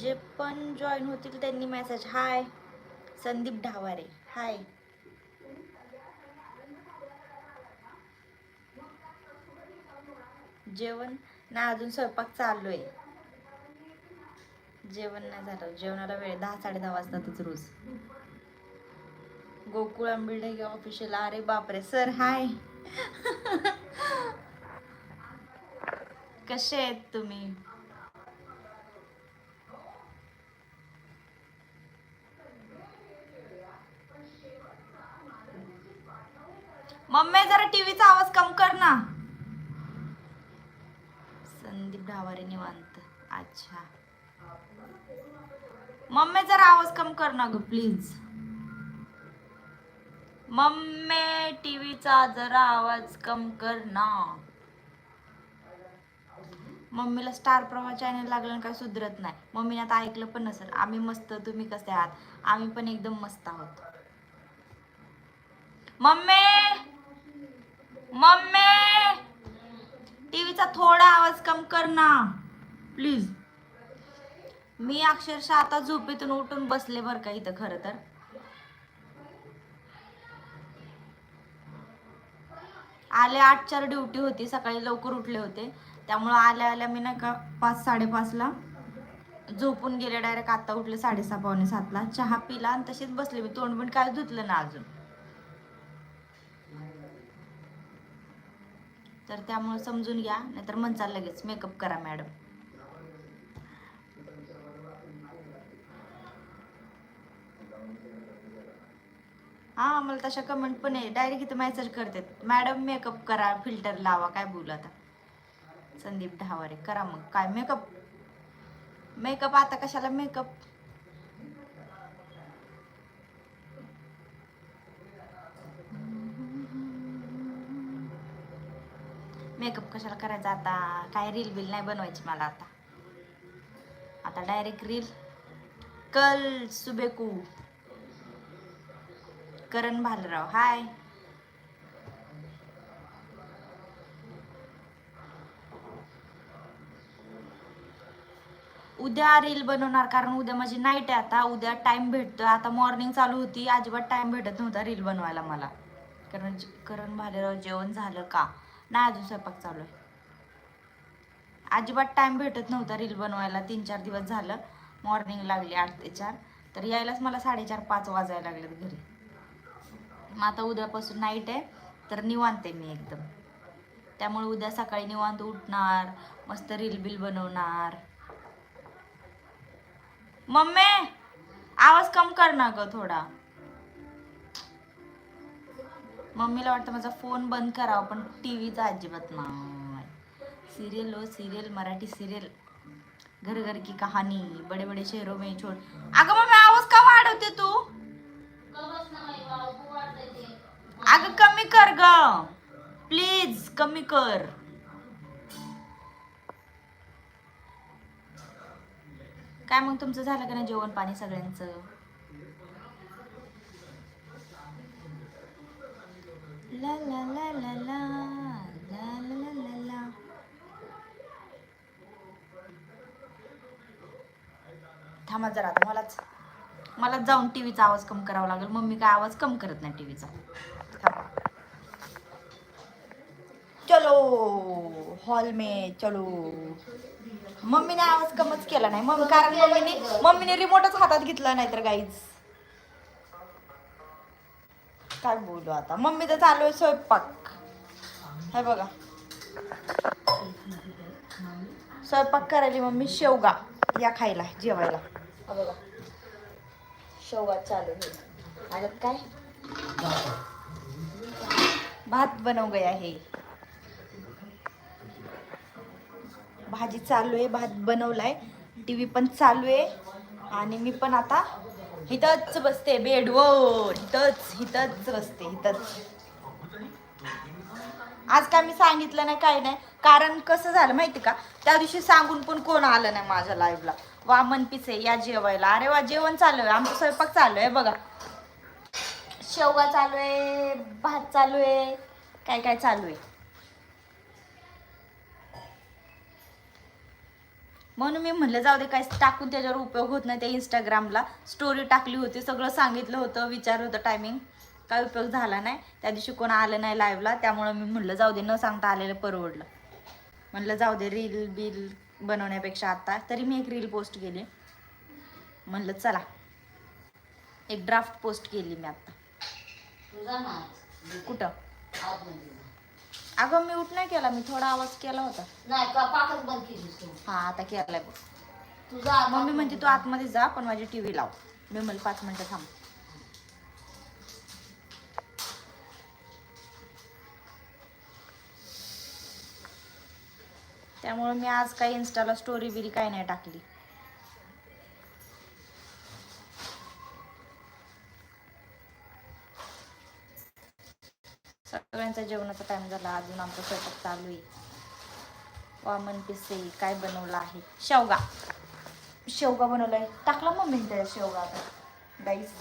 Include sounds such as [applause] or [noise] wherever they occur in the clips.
जे पण जॉईन होतील त्यांनी मेसेज हाय संदीप ढावारे. हाय जेवण? ना अजून स्वयंपाक चालू आहे. जेवण नाही झालं. जेवणाला वेळ दहा साडे दहा वाजतातच रोज. गोकुळ आंबिळे ऑफिशियल अरे बापरे सर हाय कसे आहेत तुम्ही? मम्मी जरा टीव्हीचा आवाज कम कर ना. संदीप ढावारे निवांत. अच्छा. मम्मी जरा आवाज कम कर ना ग प्लीज मम्मी टीव्हीचा जरा आवाज कम कर ना. मम्मीला स्टार प्रवाह चॅनल लागलं काय सुधरत नाही. मम्मीने आता ऐकलं पण नसेल. आम्ही मस्त तुम्ही कसे आहात? आम्ही पण एकदम मस्त आहोत. मम्मी! मम्मी! टीव्हीचा थोडा आवाज कम कर ना. प्लीज मी अक्षरशः आता झोपेतून उठून बसले बरं का इथं खरं तर. आले चार ड्युटी होती सकाळी लवकर उठले होते. त्यामुळं आल्या आल्या मी नाही का पाच साडेपाचला झोपून गेले डायरेक्ट आता उठले साडेसहा पावणे सातला. चहा पिला आणि तशीच बसले. मी तोंड पण काय धुतलं ना अजून. तर त्यामुळे समजून घ्या नाहीतर म्हणचाल लगेच मेकअप करा मॅडम. हा मला तशा कमेंट पण आहे. डायरेक्ट इथं मेसेज करते मॅडम मेकअप करा फिल्टर लावा काय बोलू आता? संदीप ढावारे करा मग. काय मेकअप मेकअप आता कशाला मेकअप मेकअप कशाला करायचा आता? काय रील बिल नाही बनवायची मला आता. आता डायरेक्ट रील कल सुबेकू. करण भालराव. हाय. उद्या रील बनवणार कारण उद्या माझी नाईट आहे आता. उद्या टाइम भेटतो आता मॉर्निंग चालू होती. अजिबात टाइम भेटत नव्हता रील बनवायला मला. कारण करण भालेराव जेवण झालं का? नाही अजून स्वयंपाक चालू आहे. अजिबात टाइम भेटत नव्हता रील बनवायला. तीन चार दिवस झालं. मॉर्निंग लागली आठ ते चार. तर यायलाच मला साडेचार पाच वाजायला लागलेत घरी. मग आता उद्यापासून नाईट आहे तर निवांत आहे मी एकदम. त्यामुळे उद्या सकाळी निवांत उठणार मस्त रील बिल बनवणार. मम्मी आवाज कम कर ना ग थोडा. मम्मीला वाटतं माझा फोन बंद करावा पण टी व्हीचा अजिबात नाही. सिरियल हो सिरियल मराठी सिरियल घर घर की कहाणी बडे बडे शहरो में छोड अगं मम्मी आवाज का वाढवते तू? अगं कमी कर ग. प्लीज कमी कर. काय मग तुमचं झालं का नाही जेवण पाणी सगळ्यांचं? ला ला ला ला ला ला ला ला ला थांबा जरा आता मलाच मला जाऊन टीव्हीचा आवाज कम करावा लागेल. मम्मी काय आवाज कम करत नाही टीव्हीचा चलो हॉल में चलो. मम्मीने आवाज कमच केला नाही. मम्मी कारण मम्मीने मम्मीने रिमोटच हातात घेतला नाही तर काहीच काय बोलू आता? मम्मी तर चालू आहे स्वयंपाक. हे बघा. स्वयंपाक करायली मम्मी शेवगा. या खायला जेवायला. हा बघा. शेवगा चालू आहे. आणि काय? भात बनव गया आहे भाजी चालू आहे भात बनवलाय. टी व्ही पण चालू आहे. आणि मी पण आता इथंच बसते बेडवर इथंच हिथंच बसते हिथंच. आज काय मी सांगितलं नाही काही नाही. कारण कसं झालं माहिती का? त्या दिवशी सांगून पण कोण आलं नाही माझ्या लाईव्हला वामन पिसे या जेवायला. अरे वा जेवण चालू आहे. आमचं स्वयंपाक चालू आहे बघा. शेवगा चालू आहे भात चालू आहे काय काय चालू आहे? म्हणून मी म्हणलं जाऊ दे काय टाकून त्याच्यावर उपयोग होत नाही. त्या इंस्टाग्रामला स्टोरी टाकली होती सगळं सांगितलं होतं विचारलं होतं टायमिंग काय उपयोग झाला नाही. त्या दिवशी कोण आलं नाही लाईव्हला त्यामुळं मी म्हणलं जाऊ दे न सांगता आलेलं परवडलं. म्हणलं जाऊ दे रील बिल बनवण्यापेक्षा आता. तरी मी एक रील पोस्ट केली. म्हणलं चला एक ड्राफ्ट पोस्ट केली मी आता. तुझा ना कुठं. अगं मी उठ नाही केला मी थोडा आवाज केला होता. नाही का पाकच बंद केलीस तू? हा आता केलाय बघ. तुझा मम्मी म्हणते तू आतमध्ये जा पण माझी टीव्ही लाव. मी म्हणलं पाच मिनिटं थांब. त्यामुळे मी आज काही इन्स्टाला स्टोरी बिरी काही नाही टाकली. सगळ्यांचा जेवणाचा टाइम झाला. अजून आमचा स्वयंपाक चालू आहे. वामन पिसे काय बनवलं आहे? शेवगा. शेवगा बनवलाय. टाकला मम्मी त्या शेवगा आता. गाईस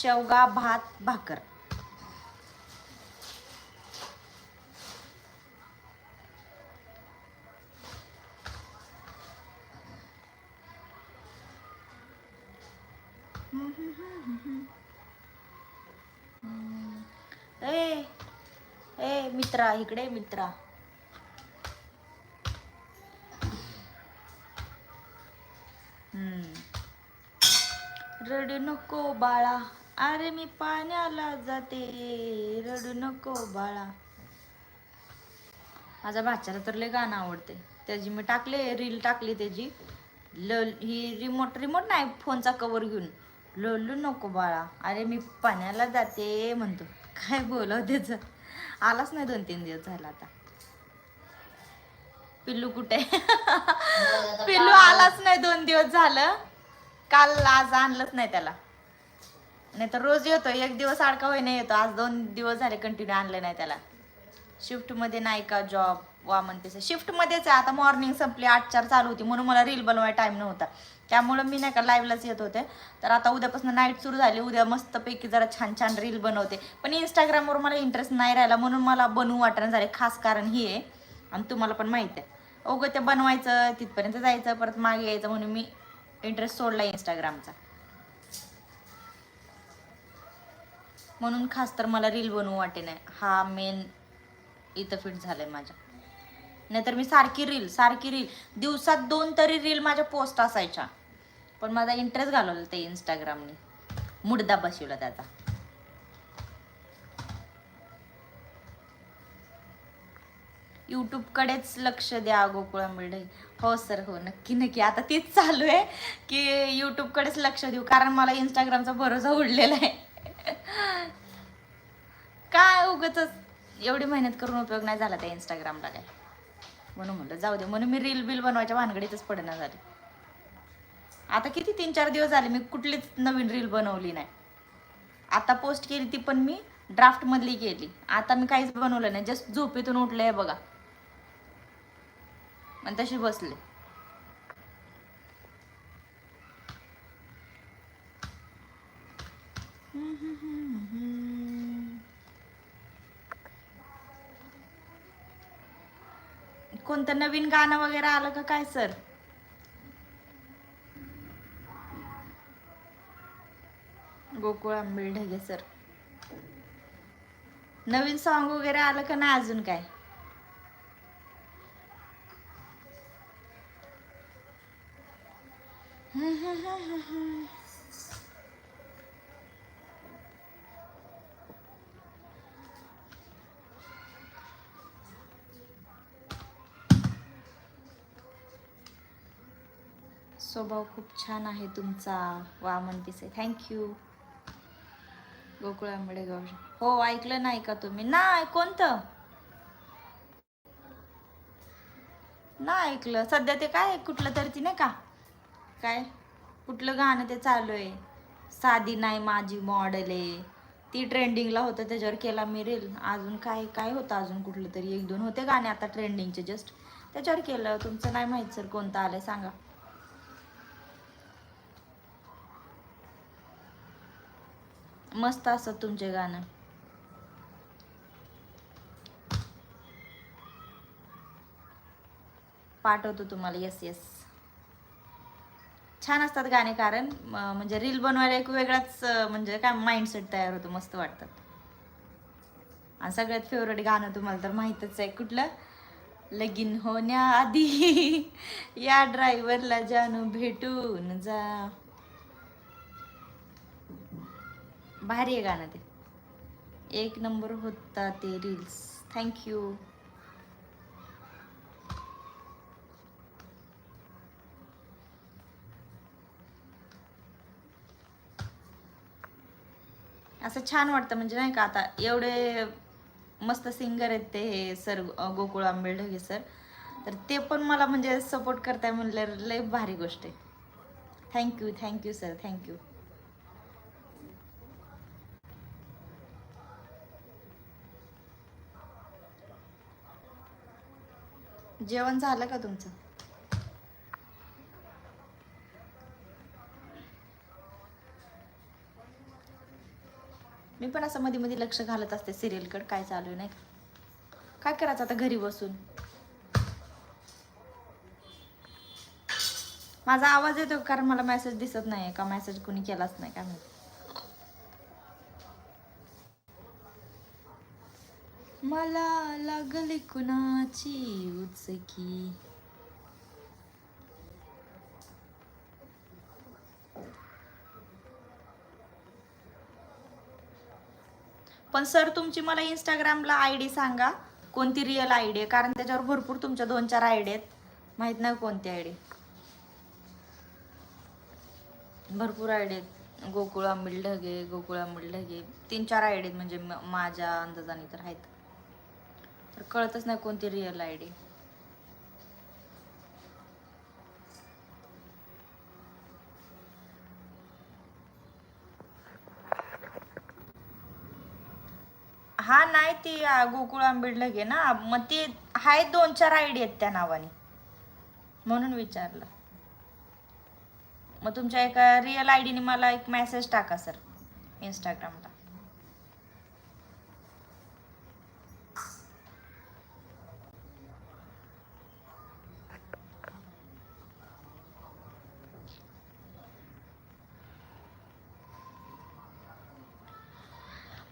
शेवगा भात भाकर ए ए मित्रा इकडे मित्रा. रडू नको बाळा. अरे मी पाण्याला जाते. रडू नको बाळा. माझ्या भाच्याला तर लय गाणं आवडते. त्याची मी टाकले रील टाकली त्याची. ल ही रिमोट रिमोट नाही फोनचा कवर घेऊन. लोलू नको बाळा. अरे मी पाण्याला जाते म्हणतो. काय बोलाव त्याचं? आलाच नाही दोन तीन दिवस झाला आता. पिल्लू कुठे? पिल्लू आलाच नाही दोन दिवस झालं. काल आज आणलंच नाही त्याला. नाही तर रोज येतो एक दिवस अडका होईना येतो. आज दोन दिवस झाले कंटिन्यू आणलं नाही त्याला. शिफ्टमध्ये नाही का जॉब वा पिसे शिफ्टमध्येच आहे. आता मॉर्निंग संपली आठ चार चालू होती. म्हणून मला रील बनवायला टाईम नव्हता. त्यामुळं मी नाही का लाईव्हलाच येत होते. तर आता उद्यापासून नाईट सुरू झाली. उद्या मस्तपैकी जरा छान छान रील बनवते. पण इंस्टाग्रामवर मला इंटरेस्ट नाही राहिला. म्हणून मला बनवू वाटणं झाले. खास कारण ही आहे. आणि तुम्हाला पण माहीत आहे. ओगं ते बनवायचं तिथपर्यंत जायचं परत मागे यायचं म्हणून मी इंटरेस्ट सोडला इंस्टाग्रामचा म्हणून खास तर मला रील बनवू वाटे नाही हा मेन इथं फिट झालं आहे माझ्या. नाहीतर मी सारखी रील सारखी रील दिवसात दोन तरी रील माझ्या पोस्ट असायच्या. पण माझा इंटरेस्ट घालवला ते इंस्टाग्रामने मुडदा बसवला त्याचा. यूट्यूबकडेच लक्ष द्या गोकुळा मिळणे हो सर हो नक्की नक्की. आता तीच चालू आहे की यूट्यूबकडेच लक्ष देऊ कारण मला इंस्टाग्रामचा भरोसा उडलेला आहे. काय उगच एवढी मेहनत करून उपयोग नाही झाला त्या इंस्टाग्रामला काय. म्हणून म्हणलं जाऊ दे. म्हणून मी रील बिल बनवायच्या भानगडीतच पडणार झाली. आता किती? तीन चार दिवस झाले मी कुठलीच नवीन रील बनवली नाही. आता पोस्ट केली ती पण मी ड्राफ्टमधली केली. आता मी काहीच बनवलं नाही. जस्ट झोपेतून उठले बघा. आणि तशी बसले. कोणतं नवीन गाणं वगैरे आलं का काय सर? गोकुळ आंबेल ढगे सर. नवीन सॉन्ग वगैरे आलं का नाही अजून काय? स्वभाव खूप छान आहे तुमचा. वामन पिसे थँक्यू गोकुळ आंबडेगाव हो ऐकलं नाही का तुम्ही? नाही कोणतं? नाही ऐकलं. सध्या ते काय कुठलं तरी ती नाही का? काय? कुठलं गाणं ते चालू आहे? साधी नाही माझी मॉडेल आहे. ती ट्रेंडिंगला होतं त्याच्यावर केला मिरेल अजून काय काय होतं अजून कुठलं तरी? एक दोन होते गाणे आता ट्रेंडिंगचे जस्ट त्याच्यावर केलं. तुमचं नाही माहीत सर कोणतं आलं सांगा. मस्त असतात तुमचे गाणं. पाठवतो तुम्हाला येस येस छान असतात गाणे कारण म्हणजे रील बनवायला एक वेगळाच म्हणजे काय माइंडसेट तयार होतो मस्त वाटतात आणि सगळ्यात फेवरेट गाणं तुम्हाला तर माहीतच आहे कुठलं? लगीन होण्याआधी [laughs] या ड्रायव्हरला जानू भेटून जा. भारी आहे गाणं ते. एक नंबर होता ते रील्स थँक्यू असं छान वाटतं म्हणजे नाही का आता एवढे मस्त सिंगर आहेत ते हे सर गोकुळ आंबेढगे सर. तर ते पण मला म्हणजे सपोर्ट करताय म्हणलं लय भारी गोष्ट आहे. थँक्यू थँक्यू सर थँक्यू जेवण झालं का तुमचं? मी पण असं मध्ये मध्ये लक्ष घालत असते सिरियलकडे काय चालू आहे नाही का? काय करायचं आता घरी बसून? माझा आवाज येतो कारण मला मेसेज दिसत नाही का? मेसेज कोणी केलाच नाही काय माहिती मला लागली कुणाची उचकी? पण सर तुमची मला इंस्टाग्रामला आय डी सांगा. कोणती रिअल आय डी आहे? कारण त्याच्यावर भरपूर तुमच्या दोन चार आय डी आहेत. माहीत नाही कोणती आय डी भरपूर आय डी आहेत. गोकुळ आंबिल ढगे गोकुळ आंबिल ढगे. तीन चार आय डी आहेत म्हणजे म- माझ्या अंदाजाने तर आहेत. तर कळतच नाही कोणती रिअल आय डी हा नाही ती गोकुळ आंबेडला घे ना. मग ती हाय दोन चार आयडी आहेत त्या नावाने. म्हणून विचारलं. मग तुमच्या एका रिअल आय डीने मला एक मेसेज टाका सर इंस्टाग्रामला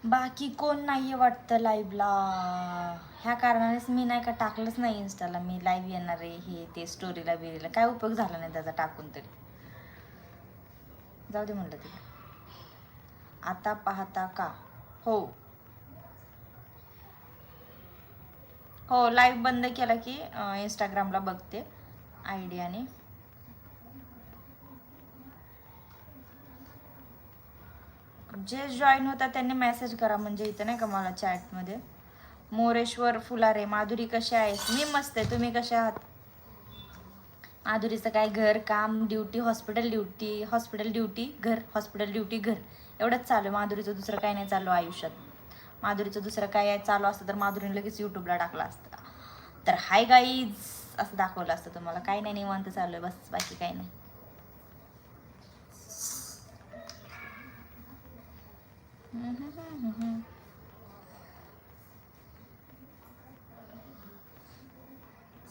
बाकी कोण नाही आहे वाटतं लाईव्हला ह्या कारणानेच मी नाही का टाकलंच नाही इन्स्टाला मी लाईव्ह येणार आहे हे ते स्टोरीला बिरीला काय उपयोग झाला नाही त्याचा टाकून तरी. जाऊ दे म्हणलं ते आता पाहता का? हो. हो लाईव्ह बंद केला की इंस्टाग्रामला बघते. आयडियाने. जे जॉईन होतात त्यांनी मेसेज करा म्हणजे इथं नाही का मला चॅटमध्ये मोरेश्वर फुलारे माधुरी कशा आहेस मी मस्त आहे. तुम्ही कशा आहात? माधुरीचं काय घर काम duty hospital duty hospital duty घर हॉस्पिटल ड्युटी घर. एवढंच चालू आहे. माधुरीचं दुसरं काय नाही चालू आयुष्यात. माधुरीचं दुसरं काय आहे? चालू असतं तर माधुरीने लगेच यूट्यूबला टाकलं असतं. तर हाय गाईज असं दाखवलं असतं तुम्हाला. काही नाही निवांत चालू आहे. बस बाकी काही नाही.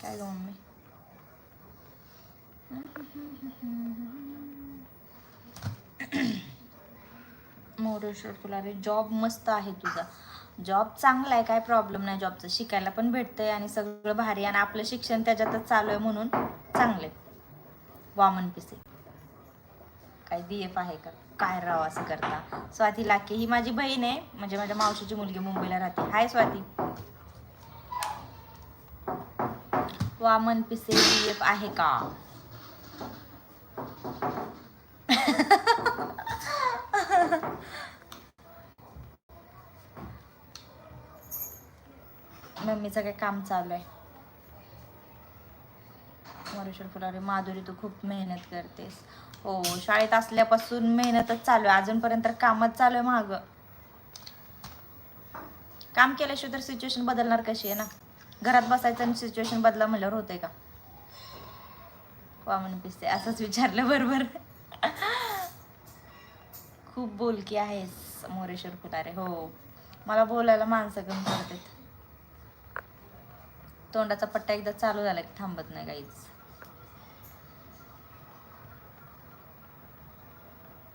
काय ग मम्मी मोरेश्वर तुला रे जॉब मस्त आहे तुझा. जॉब चांगला आहे काय प्रॉब्लेम नाही जॉबचं शिकायला पण भेटतंय आणि सगळं भारी आणि आपलं शिक्षण त्याच्यातच चालू आहे म्हणून चांगले वामन पिसे. काय डी एफ आहे का? काय राव असं करता? स्वाती लाके ही माझी बहीण आहे. म्हणजे माझ्या मावशीची मुलगी मुंबईला राहते. हाय स्वाती. वामन पिसे डी एफ आहे का? [laughs] मम्मीचं काय काम चालू आहे? मरुश्वर फुलारे माधुरी तू खूप मेहनत करतेस. हो शाळेत असल्यापासून मेहनतच चालू आहे. अजूनपर्यंत कामच चालू आहे मागं. काम केल्याशिवाय तर सिच्युएशन बदलणार कशी आहे ना? घरात बसायचं आणि सिच्युएशन बदला म्हणल्यावर होतंय का? वामन पिसते असंच विचारलं बरोबर. खूप बोलकी आहेस मोरेश्वर फुलारे. हो मला बोलायला माणसं कमी करतात तोंडाचा पट्टा एकदा चालू झाला की थांबत नाही काहीच.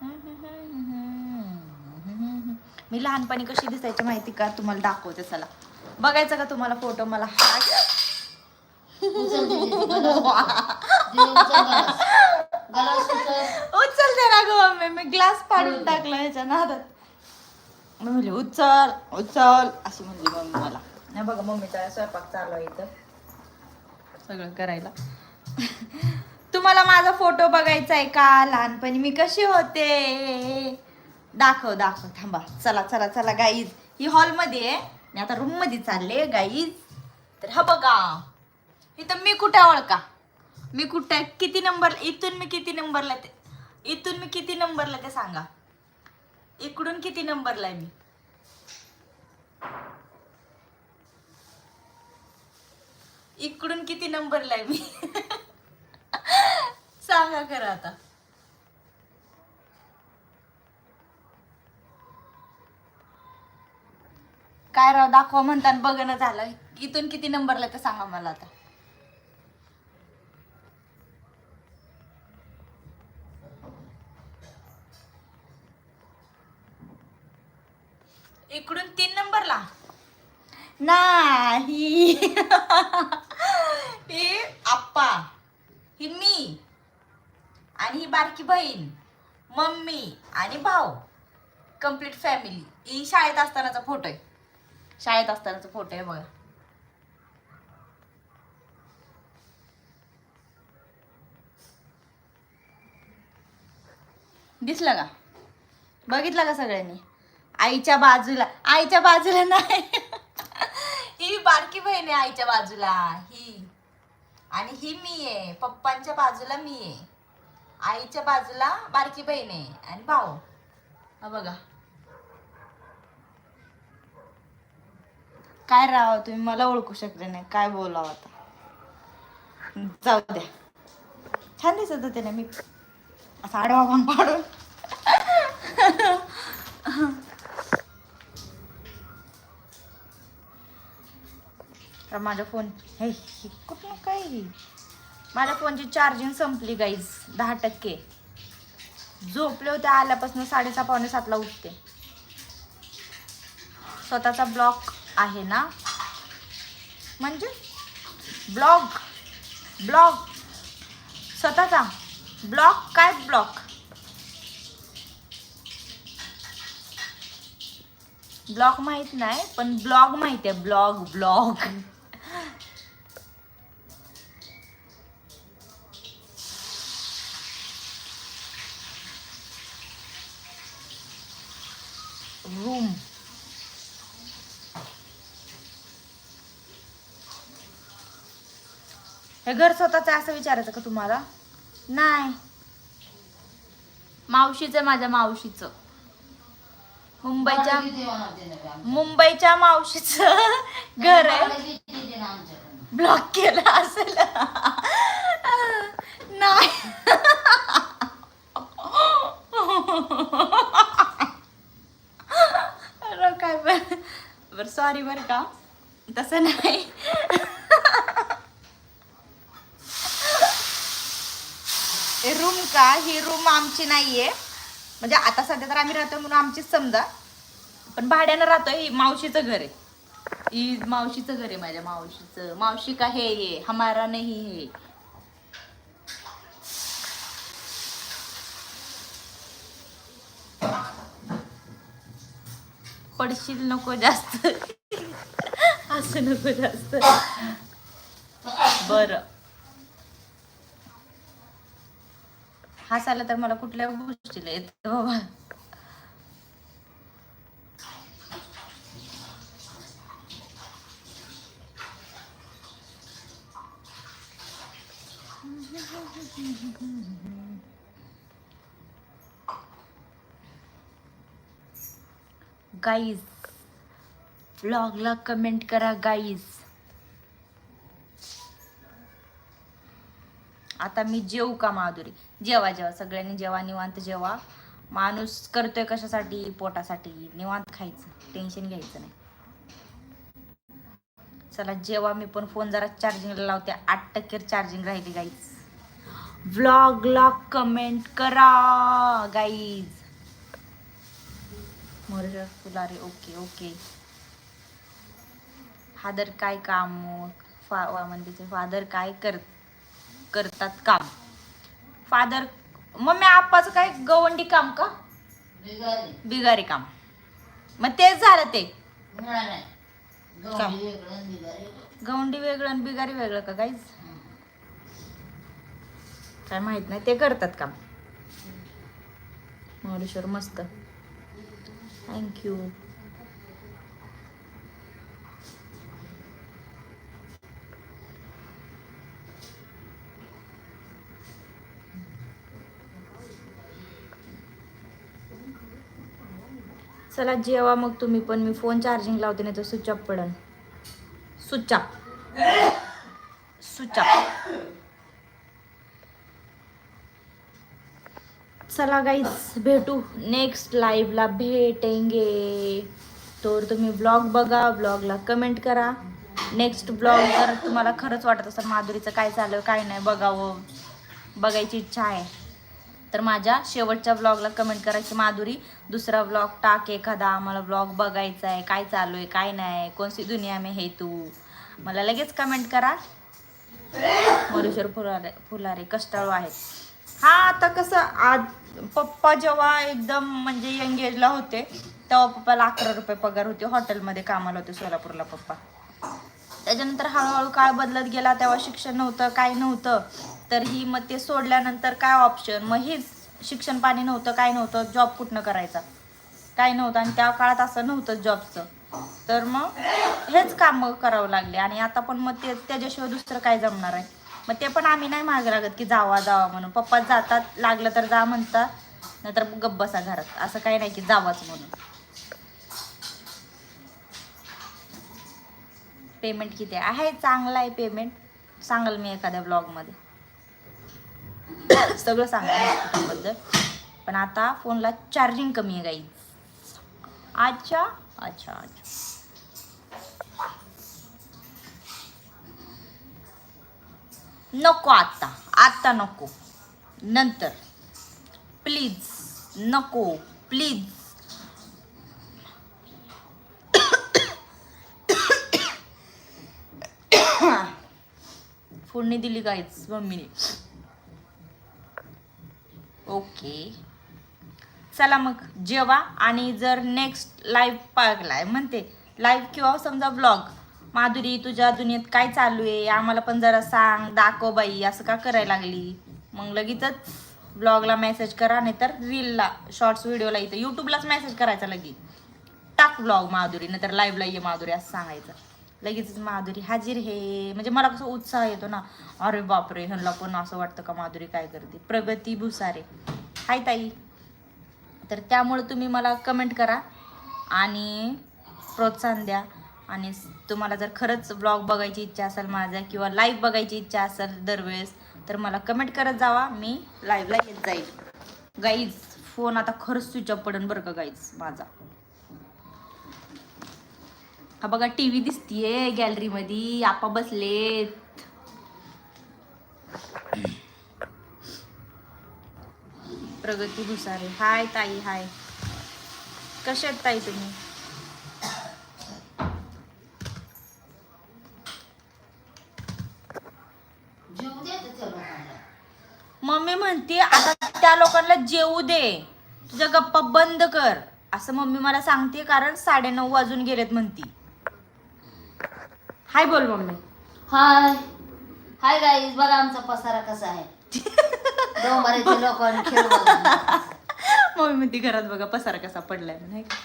[laughs] मी लहानपणी कशी दिसायची माहिती का? तुम्हाला दाखवते चला. बघायचं का तुम्हाला फोटो मला [laughs] उचल. उचलते ना ग मम्मी मी ग्लास पाडून टाकला ह्याच्या नादात. मी म्हणली उचल उचल. अशी म्हणली मम्मी मला. नाही बघा मम्मीचा स्वयंपाक चालू आहे इथं. सगळं करायला. तुम्हाला माझा फोटो बघायचा आहे का? लहानपणी मी कशी होते? दाखव दाखव. थांबा. चला चला चला गाईज ही हॉलमध्ये आहे. मी आता रूममध्ये चालले गाईज तर हा बघा. इथं मी कुठे ओळखा? मी कुठे किती नंबर इथून मी किती नंबरला ते इथून मी किती नंबरला ते सांगा. इकडून किती नंबरला मी? इकडून किती नंबरला आहे मी? [laughs] सांगा खरं आता. काय राव दाखवा म्हणताना बघणं झालं. इथून किती नंबरला तर सांगा मला आता. इकडून तीन नंबरला नाही ही आप्पा ही मी आणि ही बारकी बहीण मम्मी आणि भाऊ. कंप्लीट फॅमिली ही शाळेत असतानाचा फोटो आहे. शाळेत असतानाचा फोटो आहे बघा. दिसलं का? बघितलं का सगळ्यांनी? आईच्या बाजूला आईच्या बाजूला नाही. [laughs] ही बारकी बहीण आहे आईच्या बाजूला. ही. आणि ही मी आहे. पप्पांच्या बाजूला मी आहे. आईच्या बाजूला बारकी बहीण आहे आणि भाऊ. हा बघा. काय राव तुम्ही मला ओळखू शकले नाही. काय बोलावं आता? जाऊ द्या. छान दिसत होते ना मी. असा आडवा भांग पाडून. तर माझा फोन. हे हे कुठं काय माझ्या फोनची चार्जिंग संपली गाईज दहा टक्के. झोपले होते आल्यापासून साडेसहा पावणे सातला उठते. स्वतःचा ब्लॉक आहे ना? म्हणजे? ब्लॉग ब्लॉग स्वतःचा. ब्लॉक काय ब्लॉक ब्लॉग माहीत नाही पण ब्लॉग माहिती आहे ब्लॉग ब्लॉग रूम हे घर स्वतःच असं विचारायचं का तुम्हाला? नाही. मावशीचं आहे माझ्या मावशीचं. मुंबईच्या. मुंबईच्या मावशीचं घर आहे. ब्लॉक केलं असेल. नाही अरे काय बर सॉरी बर का तसं नाही. रूम का? ही रूम आमची नाहीये. म्हणजे आता सध्या तर आम्ही राहतो म्हणून आमचीच समजा. पण भाड्यानं राहतो ही मावशीचं घर आहे. ही मावशीचं घर आहे माझ्या मावशीचं. मावशी का हे हमारा नाही हे. पडशील नको जास्त. असं नको जास्त. बर. हसायला तर मला कुठल्या गोष्टीला येत बाबा? गाईज ब्लॉगला कमेंट करा गाईज आता मी जेवू का माधुरी? जेवा जेवा. सगळ्यांनी जेवा निवांत जेवा. माणूस करतोय कशासाठी? पोटासाठी. निवांत खायचं. टेन्शन घ्यायचं नाही. चला जेव्हा मी पण फोन जरा चार्जिंगला लावते. आठ टक्के चार्जिंग राहिली गाईज ब्लॉगला कमेंट करा गाईज मोर फुलारे ओके ओके. फादर काय काम? फा वा म्हणजे फादर काय कर करतात काम? फादर मम्मी आप्पाचं काय गवंडी काम का? बिगारी. बिगारी काम. मग तेच झालं ते. गवंडी वेगळं आणि बिगारी वेगळं. का गाईज काय माहीत नाही ते करतात काम. मोरेश्वर मस्त. थँक्यू चला जेवा मग तुम्ही पण. मी फोन चार्जिंग लावते नाही तर स्विच ऑफ पडन स्विच ऑफ स्विच ऑफ चला गाईस भेटू नेक्स्ट लाईव्हला भेटेंगे. तर तुम्ही ब्लॉग बघा ब्लॉगला कमेंट करा. नेक्स्ट ब्लॉग जर तुम्हाला खरंच वाटत असेल माधुरीचं काय चालू काय नाही बघावं. बघायची इच्छा आहे. तर माझ्या शेवटच्या ब्लॉगला कमेंट करायची माधुरी. दुसरा ब्लॉग टाक एखादा. आम्हाला ब्लॉग बघायचा आहे. काय चालू आहे काय नाही कोणती दुनिया मे हे तू? मला लगेच कमेंट करा. मरुशर फुलारे फुलारे कष्टाळू आहेत. हा आता कसं आज पप्पा जेव्हा एकदम म्हणजे यंग एजला होते तेव्हा पप्पाला अकरा रुपये पगार होते. हॉटेलमध्ये कामाला होते सोलापूरला पप्पा. त्याच्यानंतर हळूहळू काळ बदलत गेला तेव्हा शिक्षण नव्हतं काय नव्हतं. तर ही मग ते सोडल्यानंतर काय ऑप्शन मग हेच शिक्षण पाणी नव्हतं काय नव्हतं जॉब कुठनं करायचा? काय नव्हतं आणि त्या काळात असं नव्हतं जॉबचं तर मग हेच काम करावं लागले आणि आता पण मग ते त्याच्याशिवाय दुसरं काय जमणार आहे? मग ते पण आम्ही नाही मागे लागत की जावा जावा म्हणून. पप्पा जातात लागलं तर जा म्हणतात. नाहीतर गप्प बसा घरात. असं काही नाही की जावाच म्हणून. पेमेंट किती आहे? चांगला चांगलं आहे पेमेंट सांगाल मी एखाद्या ब्लॉगमध्ये सगळं सांगाल पण आता फोनला चार्जिंग कमी आहे गाई अच्छा अच्छा अच्छा. नको आत्ता आत्ता नको. नंतर. प्लीज नको प्लीज फोडणी दिली काहीच मम्मीने. ओके चला मग जेवा आणि जर नेक्स्ट लाईव्ह पागलाय म्हणते लाईव्ह किंवा समजा ब्लॉग माधुरी तुझ्या दुनियेत काय चालू आहे? आम्हाला पण जरा सांग दाखव बाई असं का करायला लागली? मग लगेचच ब्लॉगला मेसेज करा नाही तर रीलला शॉर्ट्स व्हिडिओला इथं यूट्यूबलाच मेसेज करायचा लगेच. टाक ब्लॉग माधुरी नाहीतर लाईव्हला ये माधुरी असं सांगायचं. लगेचच माधुरी हाजीर हे म्हणजे मला कसं उत्साह येतो ना. अरे बापरे ह्यांना पण असं वाटतं का माधुरी काय करते? प्रगती भुसारे. हाय ताई. तर त्यामुळे तुम्ही मला कमेंट करा आणि प्रोत्साहन द्या. आणि तुम्हाला जर खरंच ब्लॉग बघायची इच्छा असेल माझ्या किंवा लाईव्ह बघायची इच्छा असेल दरवेळेस तर मला कमेंट करत जावा. मी लाईव्हला येत जाईल. गाईज फोन आता खरंच स्विच ऑफ पडेल बरं का गाईज माझा. हा बघा टी व्ही दिसतीये गॅलरीमध्ये आपा बसलेत. प्रगती भुसारे. हाय ताई हाय. कशा आहेत ताई तुम्ही जेवू दे त्या लोकांना मम्मी म्हणते आता त्या लोकांना जेवू दे. तुझ्या गप्पा बंद कर. असं मम्मी मला सांगते कारण साडेनऊ वाजून गेलेत म्हणती. हाय बोल मम्मी. हाय. हाय गाईज बघा आमचा पसारा कसा आहे. डोंबराचे लोक खेळ बघा. मम्मी म्हणते घरात बघा पसारा कसा पडलाय. नाही का?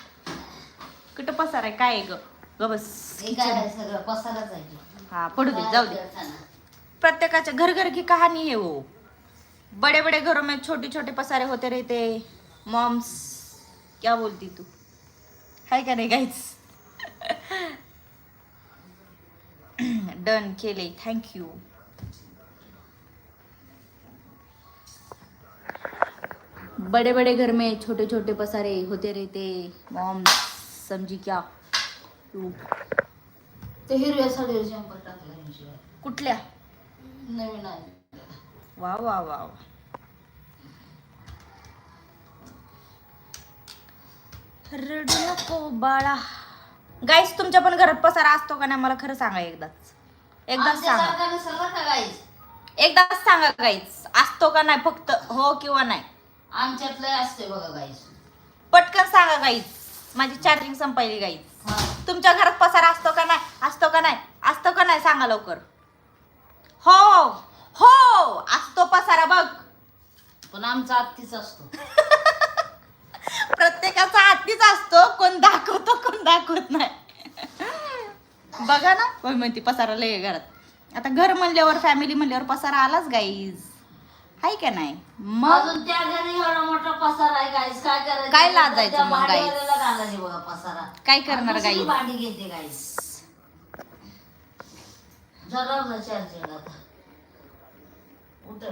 कुठं पसारा आहे? काय आहे ग? ग बस हे काय आहे सगळं? पसाराच आहे. हा पडू दे जाऊ दे. प्रत्येकाच्या घर घर की कहानी है. वो बड़े बड़े घरों में छोटे छोटे पसारे होते रहते मॉम्स क्या बोलती तू? है क्या नहीं गाइस डन केले थँक्यू बड़े बड़े घर में छोटे छोटे पसारे होते रहते मॉम समजी क्या? तू? ते हिरव्या साडीवर शंभर टाकलं. कुठल्या? नवीन आहे. वा वा वा वा. रडू नको बाळा. गाईस तुमच्या पण घरात पसारा असतो का नाही? मला खरं सांगा एकदाच. एकदाच सांगा. एकदाच सांगा गाईस असतो का नाही? फक्त हो किंवा नाही. आमच्यात लय असते बघा गाईस पटकन सांगा गाईस माझी चार्जिंग संपायली गाईस हा. तुमच्या घरात पसारा असतो का नाही? असतो का नाही? असतो का नाही? सांगा लवकर. हो. हो असतो पसारा बघ. पण आमचा आत्तीच असतो. [laughs] प्रत्येकाचा हातीच असतो कोण दाखवतो कोण दाखवत नाही. [laughs] बघा ना कोण म्हणते पसारा लय घरात. आता घर म्हणल्यावर फॅमिली म्हणल्यावर पसारा आलाच गाईज हाय का नाही? मग? अजून त्या घरी एवढा मोठा पसारा आहे गाईस काय करायचं? काय लाजायचं त्या मग घालायचे बघा पसारा. काय करणार आणि दुसरी? भांडी घेते गाईस जरा आता. उठ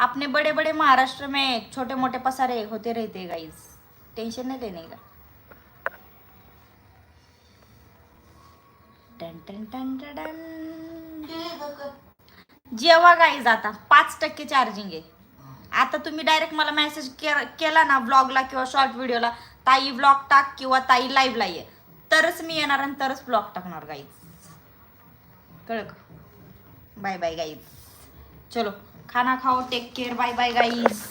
अपने बड़े बड़े महाराष्ट्र में छोटे मोटे पसारे होते रहते गाईज टेंशन नाही लेने का. टन टन टन टन टन. जेव्हा गाईज आता. पाच टक्के चार्जिंग आहे. आता तुम्ही डायरेक्ट मला मेसेज केला ना ब्लॉगला किंवा शॉर्ट व्हिडिओला ताई ब्लॉग टाक किंवा ताई लाईव्हला ये. तरच मी येणार आणि तरच ब्लॉग टाकणार गाईज कळ बाय बाय गाईज चलो खाना खाओ take care bye bye guys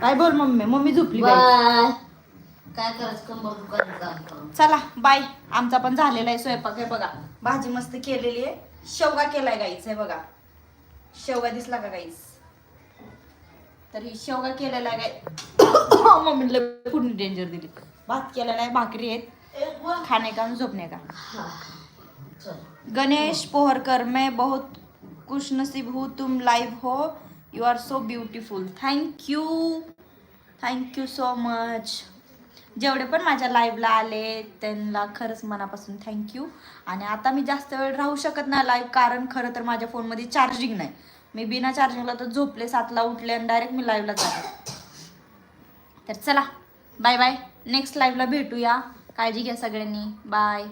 काय बोल मम्मी मम्मी झोपली बाय काय करायचं? कंबर दुखायचं काम करून. चला बाय आमचा पण झालेला आहे स्वयंपाक आहे बघा. भाजी मस्त केलेली आहे. शेवगा केलाय गाईच आहे बघा. शेवगा दिसला का गाईस तर ही शेवगा केलेला आहे गाय [coughs] मम्मीला पूर्ण डेंजर दिली. भात केलेला आहे भाकरी आहेत. खाणे का आणि झोपणे का? गणेश पोहरकर मैं बहुत खुश नसीब हूँ तुम लाइव हो। You are so beautiful thank you thank you so much जेवढे पण माझ्या लाईव्हला आले त्यांना खरंच मनापासून थँक्यू आणि आता मी जास्त वेळ राहू शकत नाही लाईव्ह कारण खरं तर माझ्या फोनमध्ये चार्जिंग नाही. मी बिना चार्जिंगला तर झोपले सातला उठले आणि डायरेक्ट मी लाईव्हला जाते. तर चला बाय बाय नेक्स्ट लाईव्हला भेटूया. काळजी घ्या सगळ्यांनी. बाय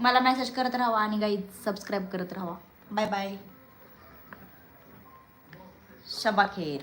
मला मेसेज करत राहा आणि गाईज सबस्क्राईब करत राहा बाय बाय शबाखेर.